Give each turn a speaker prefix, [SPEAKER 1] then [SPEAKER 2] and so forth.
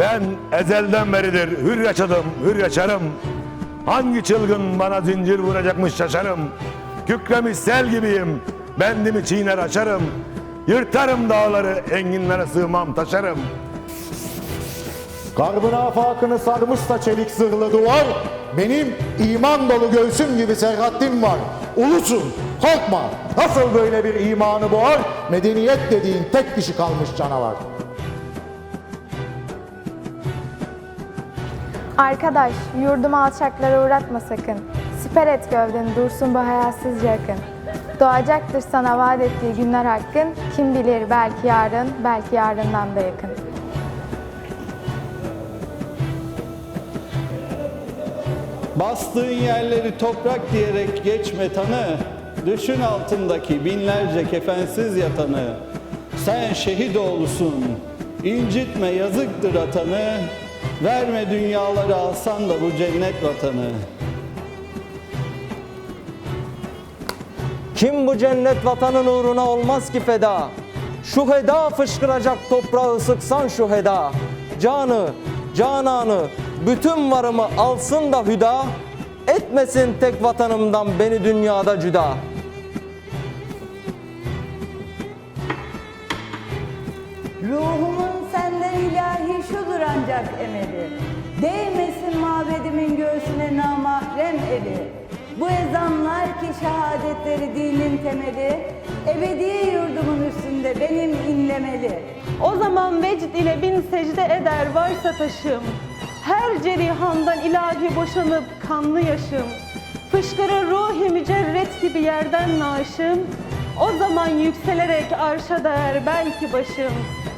[SPEAKER 1] Ben ezelden beridir hür yaşadım, hür yaşarım. Hangi çılgın bana zincir vuracakmış şaşarım. Kükremiş sel gibiyim, bendimi çiğner açarım. Yırtarım dağları, enginlere sığmam taşarım.
[SPEAKER 2] Garbın afakını sarmışsa çelik zırhlı duvar, benim iman dolu göğsüm gibi serhattim var. Ulusun, korkma. Nasıl böyle bir imanı boğar, medeniyet dediğin tek kişi kalmış canavar.
[SPEAKER 3] Arkadaş, yurdumu alçaklara uğratma sakın. Siper et gövdeni, dursun bu hayasızca akın. Doğacaktır sana vaat ettiği günler hakkın. Kim bilir belki yarın, belki yarından da yakın.
[SPEAKER 4] Bastığın yerleri toprak diyerek geçme tanı. Düşün altındaki binlerce kefensiz yatanı. Sen şehit oğlusun. incitme yazıktır atanı. Verme dünyaları alsan da bu cennet vatanı.
[SPEAKER 5] Kim bu cennet vatanın uğruna olmaz ki feda? Şu heda fışkıracak toprağı sıksan şu heda. Canı, cananı, bütün varımı alsın da hüda. Etmesin tek vatanımdan beni dünyada cüda.
[SPEAKER 6] Ancak emeli. Değmesin mabedimin göğsüne namahrem eli. Bu ezanlar ki şehadetleri dinin temeli. Ebedi yurdumun üstünde benim inlemeli.
[SPEAKER 7] O zaman vecd ile bin secde eder varsa taşım. Her cerihandan ilahi boşanıp kanlı yaşım. Fışkırır ruhi mücerret gibi yerden naşım. O zaman yükselerek arşa değer belki başım.